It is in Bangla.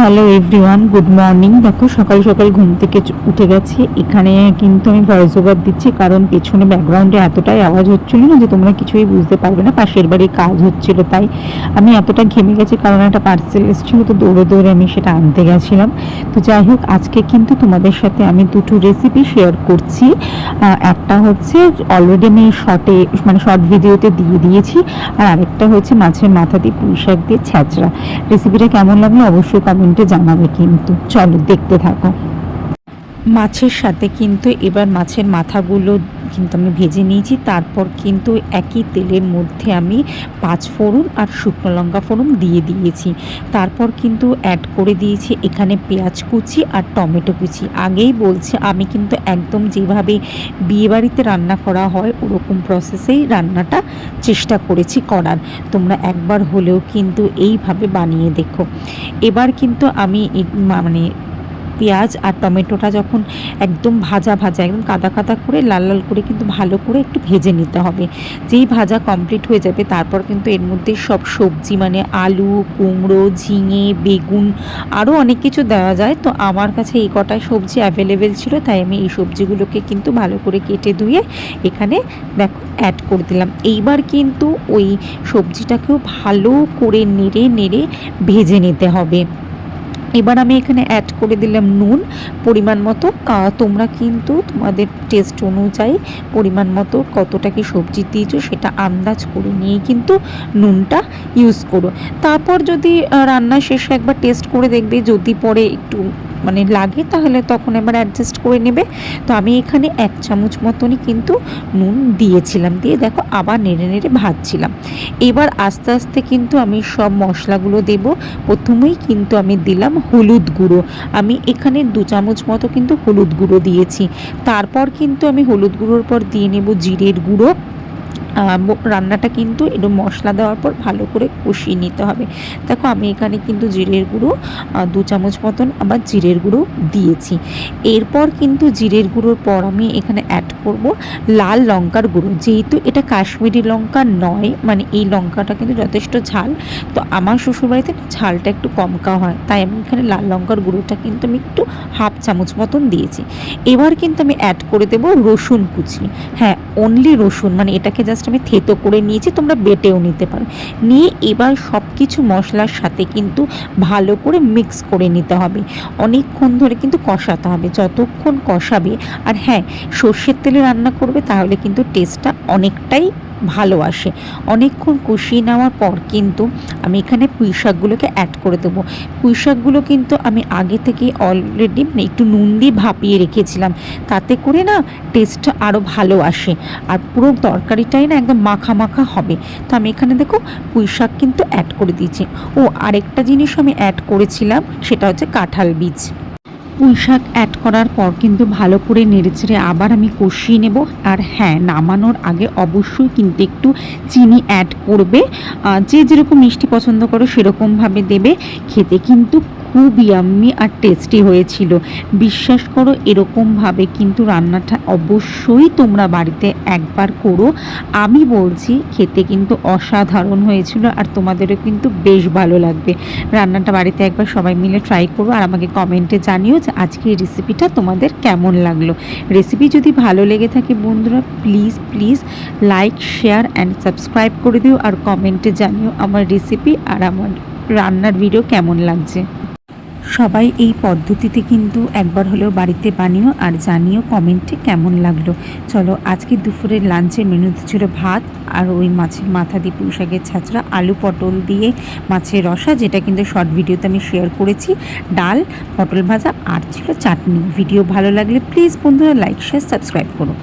Hello everyone, good morning. দেখো, সকাল সকাল ঘুম থেকে উঠে গেছি। এখানে কিন্তু আমি ভয়েস ওভার দিচ্ছি, কারণ পেছনে ব্যাকগ্রাউন্ডে এতটাই আওয়াজ হচ্ছিল না যে তোমরা কিছুই বুঝতে পারবে না। পাশের বাড়ির কাজ হচ্ছিল, তাই আমি এতটা ঘেমে গেছি, কারণ একটা পার্সেল এসেছিল, তো দৌড়ে দৌড়ে আমি সেটা আনতে গেছিলাম। তো যাই হোক, আজকে কিন্তু তোমাদের সাথে আমি দুটো রেসিপি শেয়ার করছি। একটা হচ্ছে অলরেডি আমি শর্টে মানে শর্ট ভিডিওতে দিয়ে দিয়েছি, আর আরেকটা হচ্ছে মাছের মাথা দিয়ে পুঁই শাক দিয়ে ছ্যাঁচড়া রেসিপিটা কেমন লাগল অবশ্যই কমেন্টে জানাবে কিন্তু। চলো দেখতে থাকো। মাছের সাথে কিন্তু এবার মাছের মাথাগুলো কিন্তু আমি ভেজে নিয়েছি। তারপর কিন্তু একই তেলের মধ্যে আমি পাঁচ ফোড়ন আর শুকনো লঙ্কা ফোড়ন দিয়ে দিয়েছি। তারপর কিন্তু অ্যাড করে দিয়েছি এখানে পেঁয়াজ কুচি আর টমেটো কুচি। আগেই বলছি, আমি কিন্তু একদম যেভাবে বিয়েবাড়িতে রান্না করা হয়, ওরকম প্রসেসেই রান্নাটা চেষ্টা করেছি করার। তোমরা একবার হলেও কিন্তু এইভাবে বানিয়ে দেখো। এবার কিন্তু আমি মানে পেঁয়াজ আর টমেটোটা যখন একদম ভাজা ভাজা, একদম কাদা কাদা করে, লাল লাল করে কিন্তু ভালো করে একটু ভেজে নিতে হবে। যেই ভাজা কমপ্লিট হয়ে যাবে, তারপর কিন্তু এর মধ্যে সব সবজি মানে আলু, কুমড়ো, ঝিঙে, বেগুন আরও অনেক কিছু দেওয়া যায়। তো আমার কাছে এই কটায় সবজি অ্যাভেলেবেল ছিল, তাই আমি এই সবজিগুলোকে কিন্তু ভালো করে কেটে ধুয়ে এখানে দেখো অ্যাড করে দিলাম। এইবার কিন্তু ওই সবজিটাকেও ভালো করে নেড়ে নেড়ে ভেজে নিতে হবে। এবার আমি এখানে অ্যাড করে দিলাম নুন, পরিমাণ মতো। তোমরা কিন্তু তোমাদের টেস্ট অনুযায়ী পরিমাণ মতো কতটা কি সবজি দিয়েছ সেটা আন্দাজ করে নিয়ে কিন্তু নুনটা ইউজ করো। তারপর যদি রান্না শেষে একবার টেস্ট করে দেখবে, যদি পরে একটু মানে লাগে, তাহলে তখন এবার অ্যাডজাস্ট করে নেবে। তো আমি এখানে এক চামচ মতনই কিন্তু নুন দিয়েছিলাম। দিয়ে দেখো আবার নেড়ে নেড়ে ভাজছিলাম। এবার আস্তে আস্তে কিন্তু আমি সব মশলাগুলো দেব। প্রথমেই কিন্তু আমি দিলাম হলুদ গুঁড়ো। আমি এখানে দু চামচ মতো কিন্তু হলুদ গুঁড়ো দিয়েছি। তারপর কিন্তু আমি হলুদ গুঁড়োর পর দিয়ে নেব জিরের গুঁড়ো। রান্নাটা কিন্তু একটু মশলা দেওয়ার পর ভালো করে কষিয়ে নিতে হবে। দেখো আমি এখানে কিন্তু জিরের গুঁড়ো দু চামচ মতন আবার জিরের গুঁড়ো দিয়েছি। এরপর কিন্তু জিরের গুঁড়োর পর আমি এখানে অ্যাড করব লাল লঙ্কার গুঁড়ো। যেহেতু এটা কাশ্মীরি লঙ্কা নয় মানে এই লঙ্কাটা কিন্তু যথেষ্ট ঝাল, তো আমার শ্বশুরবাড়িতে ঝালটা একটু কম হয়, তাই আমি এখানে লাল লঙ্কার গুঁড়োটা কিন্তু আমি একটু হাফ চামচ মতন দিয়েছি। এবার কিন্তু আমি অ্যাড করে দেবো রসুন কুচি। হ্যাঁ অনলি রসুন মানে এটাকে জাস্ট আমি থেতো করে নিয়েছি, তোমরা বেটেও নিতে পারো। নিয়ে এবার সব কিছু মশলার সাথে কিন্তু ভালো করে মিক্স করে নিতে হবে। অনেকক্ষণ ধরে কিন্তু কষাতে হবে, যতক্ষণ কষাবে, আর হ্যাঁ সর্ষের তেলে রান্না করবে, তাহলে কিন্তু টেস্টটা অনেকটাই ভালো আসে। অনেকক্ষণ কষিয়ে নেওয়ার পর কিন্তু আমি এখানে পুঁই শাকগুলোকে অ্যাড করে দেবো। পুঁই শাকগুলো কিন্তু আমি আগে থেকে অলরেডি একটু নুন দিয়ে ভাপিয়ে রেখেছিলাম। তাতে করে না টেস্টটা আরও ভালো আসে। আর পুরো তরকারিটাই না একদম মাখা মাখা হবে। তো আমি এখানে দেখো পুঁই শাক কিন্তু অ্যাড করে দিয়েছি। ও আরেকটা জিনিস আমি অ্যাড করেছিলাম, সেটা হচ্ছে কাঁঠাল বীজ। পুঁই শাক অ্যাড করার পর কিন্তু ভালো করে নেড়েচেড়ে আবার আমি কষিয়ে নেব। আর হ্যাঁ নামানোর আগে অবশ্যই কিন্তু একটু চিনি অ্যাড করবে। যে যেরকম মিষ্টি পছন্দ করো সেরকমভাবে দেবে। খেতে কিন্তু খুব ইয়াম্মি আর টেস্টি হয়েছিল। বিশ্বাস করো এরকমভাবে কিন্তু রান্নাটা অবশ্যই তোমরা বাড়িতে একবার করো। আমি বলছি, খেতে কিন্তু অসাধারণ হয়েছিল আর তোমাদেরও কিন্তু বেশ ভালো লাগবে। রান্নাটা বাড়িতে একবার সবাই মিলে ট্রাই করো আর আমাকে কমেন্টে জানিও যে আজকে এই রেসিপিটা তোমাদের কেমন লাগল। রেসিপি যদি ভালো লেগে থাকে বন্ধুরা please please like share and subscribe করে দিও আর কমেন্টে জানিও আমার রেসিপি আর আমার রান্নার ভিডিও কেমন লাগছে। সবাই এই পদ্ধতিতে কিন্তু একবার হলেও বাড়িতে বানিও আর জানিও কমেন্টে কেমন লাগল। চলো আজকে দুপুরের লাঞ্চের মেনুতে ছিল ভাত আর ওই মাছের মাথা দিয়ে পুঁই শাকের ছাঁচড়া আলু পটল দিয়ে মাছের রসা, যেটা কিন্তু শর্ট ভিডিওতে আমি শেয়ার করেছি, ডাল, পটল ভাজা আর ছিল চাটনি। ভিডিও ভালো লাগলে প্লিজ বন্ধুরা লাইক শেয়ার সাবস্ক্রাইব করো।